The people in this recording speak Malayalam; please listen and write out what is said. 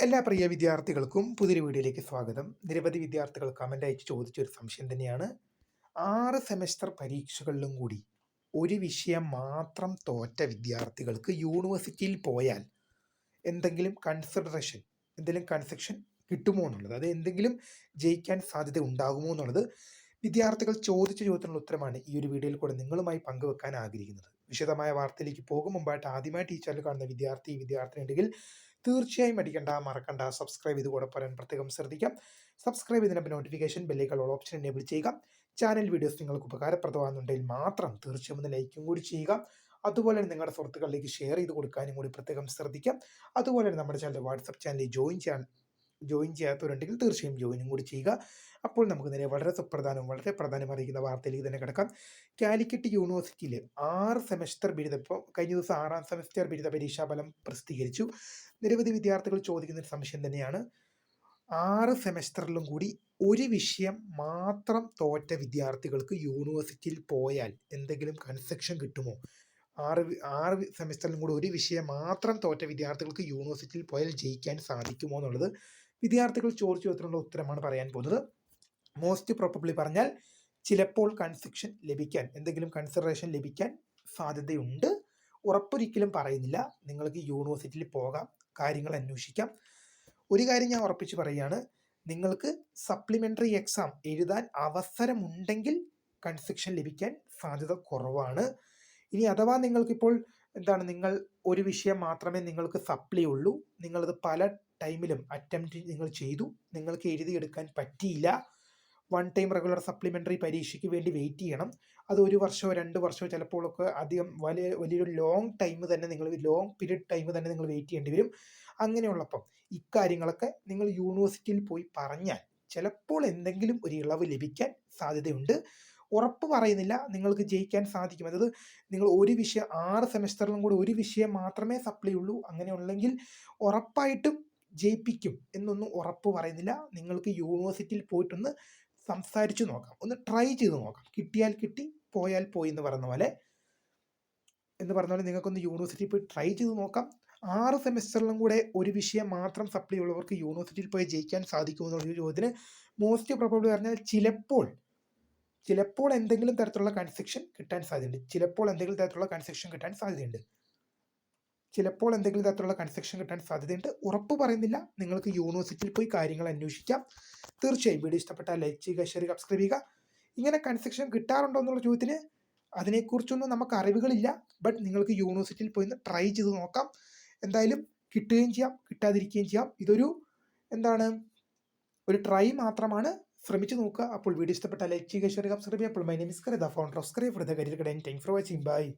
എല്ലാ പ്രിയ വിദ്യാർത്ഥികൾക്കും പുതിയൊരു വീഡിയോയിലേക്ക് സ്വാഗതം. നിരവധി വിദ്യാർത്ഥികൾ കമന്റ് അയച്ച് ചോദിച്ചൊരു സംശയം തന്നെയാണ്. ആറ് സെമസ്റ്റർ പരീക്ഷകളിലും കൂടി ഒരു വിഷയം മാത്രം തോറ്റ വിദ്യാർത്ഥികൾക്ക് യൂണിവേഴ്സിറ്റിയിൽ പോയാൽ എന്തെങ്കിലും കൺസിഡറേഷൻ എന്തെങ്കിലും കൺസെക്ഷൻ കിട്ടുമോ എന്നുള്ളത് അത് എന്തെങ്കിലും ജയിക്കാൻ സാധ്യത ഉണ്ടാകുമോ എന്നുള്ളത് വിദ്യാർത്ഥികൾ ചോദിച്ച ചോദ്യത്തിനുള്ള ഉത്തരമാണ് ഈ ഒരു വീഡിയോയിൽ കൂടെ നിങ്ങളുമായി പങ്കുവെക്കാൻ ആഗ്രഹിക്കുന്നത്. വിശദമായ വാർത്തയിലേക്ക് പോകും. മുമ്പായിട്ട് ആദ്യമായി ടീച്ചറിൽ കാണുന്ന വിദ്യാർത്ഥി വിദ്യാർത്ഥിനി ഉണ്ടെങ്കിൽ തീർച്ചയായും മടിക്കണ്ട മറക്കണ്ട. സബ്സ്ക്രൈബ് ചെയ്ത് കൂടെ പറയാൻ പ്രത്യേകം ശ്രദ്ധിക്കാം. സബ്സ്ക്രൈബ് ചെയ്തതിനൊപ്പം നോട്ടിഫിക്കേഷൻ ബെല്ലേക്കുള്ള ഓപ്ഷൻ എനേബിൾ ചെയ്യുക. ചാനൽ വീഡിയോസ് നിങ്ങൾക്ക് ഉപകാരപ്രദമാകുന്നുണ്ടെങ്കിൽ മാത്രം തീർച്ചയായും ഒന്ന് ലൈക്കും കൂടി ചെയ്യുക. അതുപോലെ തന്നെ നിങ്ങളുടെ സുഹൃത്തുക്കളിലേക്ക് ഷെയർ ചെയ്ത് കൊടുക്കാനും കൂടി പ്രത്യേകം ശ്രദ്ധിക്കാം. അതുപോലെ തന്നെ നമ്മുടെ ചാനൽ വാട്സപ്പ് ചാനലിൽ ജോയിൻ ചെയ്യാൻ ജോയിൻ ചെയ്യാത്തവരുണ്ടെങ്കിൽ തീർച്ചയായും ജോയിനും കൂടി ചെയ്യുക. അപ്പോൾ നമുക്ക് നേരെ വളരെ സുപ്രധാനവും വളരെ പ്രധാനം അറിയിക്കുന്ന വാർത്തയിലേക്ക് തന്നെ കിടക്കാം. കാലിക്കറ്റ് യൂണിവേഴ്സിറ്റിയിൽ ആറ് സെമസ്റ്റർ ബിരുദ ഇപ്പോൾ കഴിഞ്ഞ ദിവസം ആറാം സെമസ്റ്റർ ബിരുദ പരീക്ഷാഫലം പ്രസിദ്ധീകരിച്ചു. നിരവധി വിദ്യാർത്ഥികൾ ചോദിക്കുന്ന ഒരു സംശയം തന്നെയാണ്. ആറ് സെമസ്റ്ററിലും കൂടി ഒരു വിഷയം മാത്രം തോറ്റ വിദ്യാർത്ഥികൾക്ക് യൂണിവേഴ്സിറ്റിയിൽ പോയാൽ എന്തെങ്കിലും കൺസെക്ഷൻ കിട്ടുമോ? ആറ് ആറ് സെമസ്റ്ററിലും കൂടി ഒരു വിഷയം മാത്രം തോറ്റ വിദ്യാർത്ഥികൾക്ക് യൂണിവേഴ്സിറ്റിയിൽ പോയാൽ ജയിക്കാൻ സാധിക്കുമോ എന്നുള്ളത് വിദ്യാർത്ഥികൾ ചോദിച്ചു ചോദിച്ചിട്ടുള്ള ഉത്തരമാണ് പറയാൻ പോകുന്നത്. മോസ്റ്റ് പ്രോബബ്ലി പറഞ്ഞാൽ ചിലപ്പോൾ കൺസെക്ഷൻ ലഭിക്കാൻ എന്തെങ്കിലും കൺസിഡറേഷൻ ലഭിക്കാൻ സാധ്യതയുണ്ട്. ഉറപ്പൊരിക്കലും പറയുന്നില്ല. നിങ്ങൾക്ക് യൂണിവേഴ്സിറ്റിയിൽ പോകാം കാര്യങ്ങൾ അന്വേഷിക്കാം. ഒരു കാര്യം ഞാൻ ഉറപ്പിച്ച് പറയുകയാണ്. നിങ്ങൾക്ക് സപ്ലിമെന്ററി എക്സാം എഴുതാൻ അവസരമുണ്ടെങ്കിൽ കൺസെക്ഷൻ ലഭിക്കാൻ സാധ്യത കുറവാണ്. ഇനി അഥവാ നിങ്ങൾക്കിപ്പോൾ എന്താണ് നിങ്ങൾ ഒരു വിഷയം മാത്രമേ നിങ്ങൾക്ക് സപ്ലൈ ഉള്ളൂ. നിങ്ങളത് പല ടൈമിലും അറ്റംപ്റ്റ് നിങ്ങൾ ചെയ്തു. നിങ്ങൾക്ക് എഴുതിയെടുക്കാൻ പറ്റിയില്ല. വൺ ടൈം റെഗുലർ സപ്ലിമെന്ററി പരീക്ഷയ്ക്ക് വേണ്ടി വെയിറ്റ് ചെയ്യണം. അത് ഒരു വർഷമോ രണ്ട് വർഷമോ ചിലപ്പോഴൊക്കെ അധികം വലിയ വലിയൊരു ലോങ് ടൈം തന്നെ നിങ്ങൾ ലോങ് പീരീഡ് ടൈം തന്നെ നിങ്ങൾ വെയിറ്റ് ചെയ്യേണ്ടി വരും. അങ്ങനെയുള്ളപ്പം ഇക്കാര്യങ്ങളൊക്കെ നിങ്ങൾ യൂണിവേഴ്സിറ്റിയിൽ പോയി പറഞ്ഞാൽ ചിലപ്പോൾ എന്തെങ്കിലും ഒരു ഇളവ് ലഭിക്കാൻ സാധ്യതയുണ്ട്. ഉറപ്പ് പറയുന്നില്ല നിങ്ങൾക്ക് ജയിക്കാൻ സാധിക്കും. അതായത് നിങ്ങൾ ഒരു വിഷയം ആറ് സെമസ്റ്ററിലും കൂടി ഒരു വിഷയം മാത്രമേ സപ്ലൈ ഉള്ളൂ. അങ്ങനെ ഉള്ളെങ്കിൽ ഉറപ്പായിട്ടും ജയിപ്പിക്കും എന്നൊന്നും ഉറപ്പ് പറയുന്നില്ല. നിങ്ങൾക്ക് യൂണിവേഴ്സിറ്റിയിൽ പോയിട്ടൊന്ന് സംസാരിച്ചു നോക്കാം. ഒന്ന് ട്രൈ ചെയ്ത് നോക്കാം. കിട്ടിയാൽ കിട്ടി പോയാൽ പോയി എന്ന് പറയുന്ന പോലെ. എന്ന് പറഞ്ഞ പോലെ നിങ്ങൾക്കൊന്ന് യൂണിവേഴ്സിറ്റിയിൽ പോയി ട്രൈ ചെയ്ത് നോക്കാം. ആറ് സെമസ്റ്ററിലും കൂടെ ഒരു വിഷയം മാത്രം സപ്ലൈ ഉള്ളവർക്ക് യൂണിവേഴ്സിറ്റിയിൽ പോയി ജയിക്കാൻ സാധിക്കുമെന്നുള്ള ചോദ്യത്തിന് മോസ്റ്റ് പ്രോബബ്ലി പറഞ്ഞാൽ ചിലപ്പോൾ ചിലപ്പോൾ എന്തെങ്കിലും തരത്തിലുള്ള കൺസെക്ഷൻ കിട്ടാൻ സാധ്യതയുണ്ട്. ചിലപ്പോൾ എന്തെങ്കിലും തരത്തിലുള്ള കൺസെക്ഷൻ കിട്ടാൻ സാധ്യതയുണ്ട്. ചിലപ്പോൾ എന്തെങ്കിലും തരത്തിലുള്ള കൺസെക്ഷൻ കിട്ടാൻ സാധ്യതയുണ്ട്. ഉറപ്പ് പറയുന്നില്ല. നിങ്ങൾക്ക് യൂണിവേഴ്സിറ്റിയിൽ പോയി കാര്യങ്ങൾ അന്വേഷിക്കാം. തീർച്ചയായും. വീഡിയോ ഇഷ്ടപ്പെട്ടാൽ ലൈക്ക് ചെയ്യുക ഷെയർ ചെയ്യുക സബ്സ്ക്രൈബ് ചെയ്യുക. ഇങ്ങനെ കൺസെക്ഷൻ കിട്ടാറുണ്ടോ എന്നുള്ള ചോദ്യത്തിന് അതിനെക്കുറിച്ചൊന്നും നമുക്ക് അറിവുകളില്ല. ബട്ട് നിങ്ങൾക്ക് യൂണിവേഴ്സിറ്റിയിൽ പോയി ട്രൈ ചെയ്ത് നോക്കാം. എന്തായാലും കിട്ടുകയും ചെയ്യാം കിട്ടാതിരിക്കുകയും ചെയ്യാം. ഇതൊരു എന്താണ്? ഒരു ട്രൈ മാത്രമാണ്. ശ്രമിച്ചു നോക്കുക. അപ്പോൾ വീഡിയോ ഇഷ്ടപ്പെട്ടാൽ ലൈക്ക് ചെയ്യുക ഷെയർ സബ്സ്ക്രൈബ് ചെയ്യുക. അപ്പോൾ my name is Karitha founder of scribe for the career guide thank for watching bye